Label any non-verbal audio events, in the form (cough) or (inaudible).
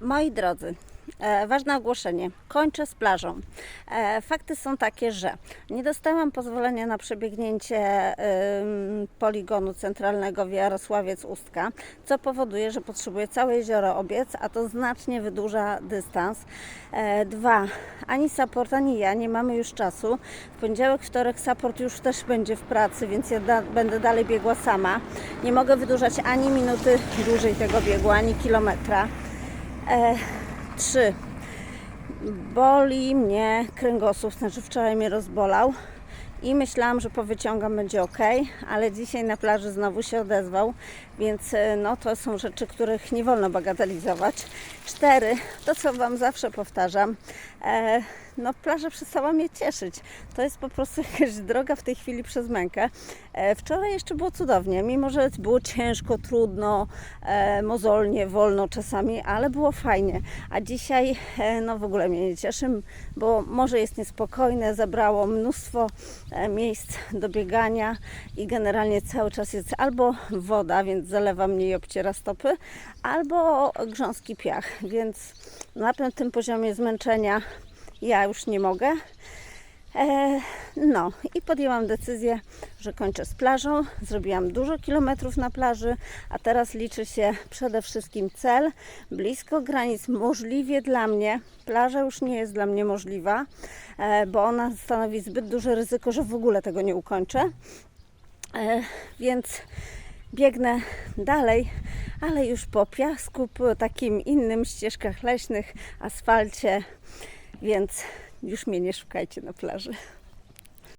Moi drodzy, e, ważne ogłoszenie. Kończę z plażą. E, fakty są takie, że nie dostałam pozwolenia na przebiegnięcie ym, poligonu centralnego w Jarosławiec-Ustka, co powoduje, że potrzebuję całe jezioro obiec, a to znacznie wydłuża dystans. E, dwa, ani support, ani ja nie mamy już czasu. W poniedziałek, wtorek support już też będzie w pracy, więc ja da, będę dalej biegła sama. Nie mogę wydłużać ani minuty dłużej tego biegu, ani kilometra. E, trzy. Boli mnie kręgosłup, znaczy wczoraj mnie rozbolał i myślałam, że powyciągam będzie ok, ale dzisiaj na plaży znowu się odezwał, więc e, no to są rzeczy, których nie wolno bagatelizować. Cztery, to co Wam zawsze powtarzam, e, no plaża przestała mnie cieszyć. To jest po prostu (laughs) jakaś droga w tej chwili przez mękę. E, wczoraj jeszcze było cudownie, mimo że było ciężko, trudno, e, mozolnie, wolno czasami, ale było fajnie. A dzisiaj e, no w ogóle mnie nie cieszy, bo morze jest niespokojne, zabrało mnóstwo miejsc do biegania i generalnie cały czas jest albo woda, więc zalewa mnie i obciera stopy, albo grząski piach, więc na tym poziomie zmęczenia ja już nie mogę. E, no i podjęłam decyzję, że kończę z plażą. Zrobiłam dużo kilometrów na plaży, a teraz liczy się przede wszystkim cel, blisko granic, możliwie dla mnie. Plaża już nie jest dla mnie możliwa, e, bo ona stanowi zbyt duże ryzyko, że w ogóle tego nie ukończę. E, więc biegnę dalej, ale już po piasku, po takim innym ścieżkach leśnych, asfalcie, więc już mnie nie szukajcie na plaży.